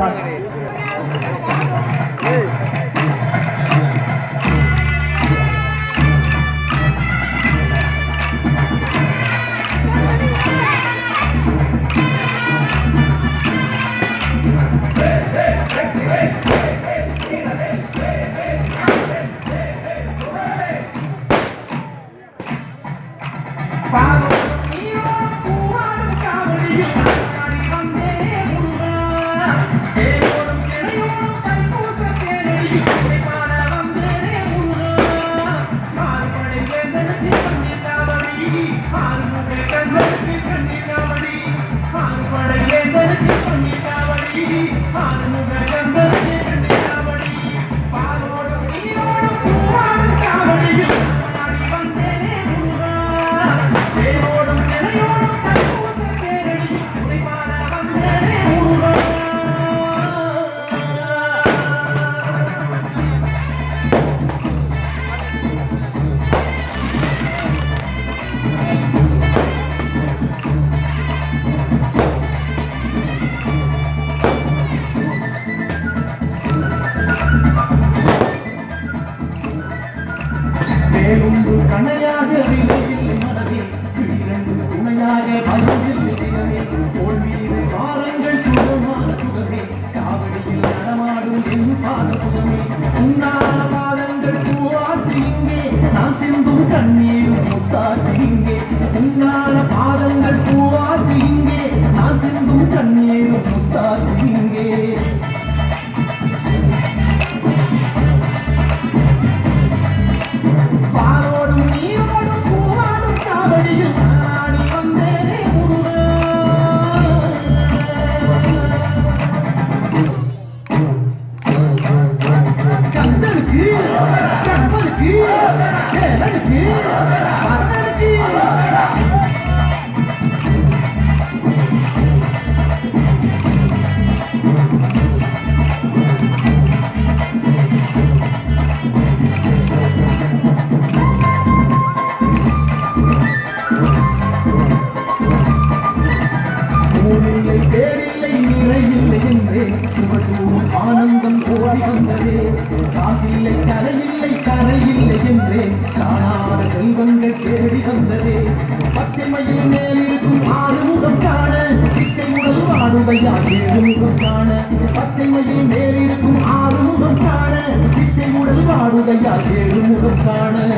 ಮಾಡಿದೆ ಹಾನು ಬೆಳಗ್ಗೆ பாதங்கள் பூவாற்றி இங்கே. நான் சிந்தும் கண்ணீரும் முத்தாற்றி இங்கே. ஆனந்தம் ஓடி வந்ததே. காசில்லை கரையில்லை கரையில்லை என்றே. காணாத செல்வங்கள் தேடி வந்ததே. பச்சைமையில் மேலிருக்கும் ஆறுமுகம் காண. பிச்சை உடல் வாடுதையா ஏழுமுகம் காண. பச்சைமையில் மேலிருக்கும் ஆறுமுகம் காண. பிச்சை உடல் வாடுதையா ஏழுமுகம் காண.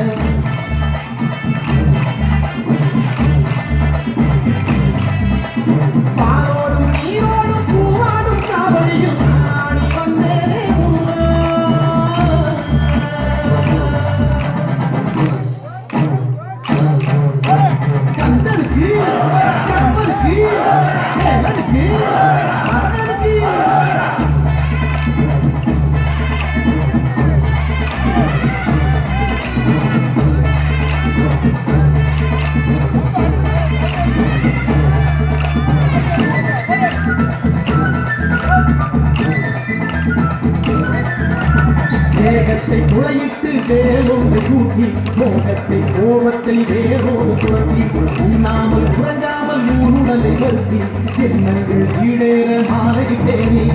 துளையிட்டு வேலோடு சூட்டி மோகத்தை கோபத்தை வேரோடு துரத்தி உண்ணாமல் உறங்காமல் நூலுடலை வருத்தி எண்ணங்கள் கீழேற மாலையிட்டேனே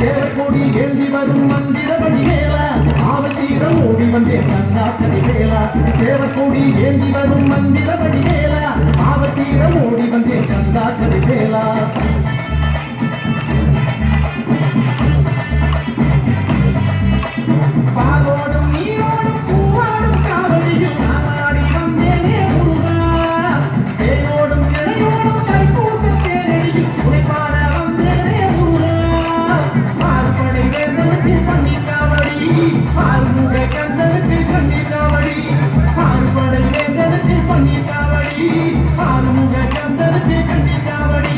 சேரக்கொடி எழுதி வரும் மந்திரபடி வேளா ஆவத்தீரம் ஓடி வந்தேன் கண்ணாக்கடி வேளா சேரக்கொடி ஏந்தி வரும் மந்திரபடி வேளா ஆவத்தீரம் ஓடி வேந்தனுக்கு பண்ணி காவடி ஆறுமுக கந்தனுக்கு பண்ணி காவடி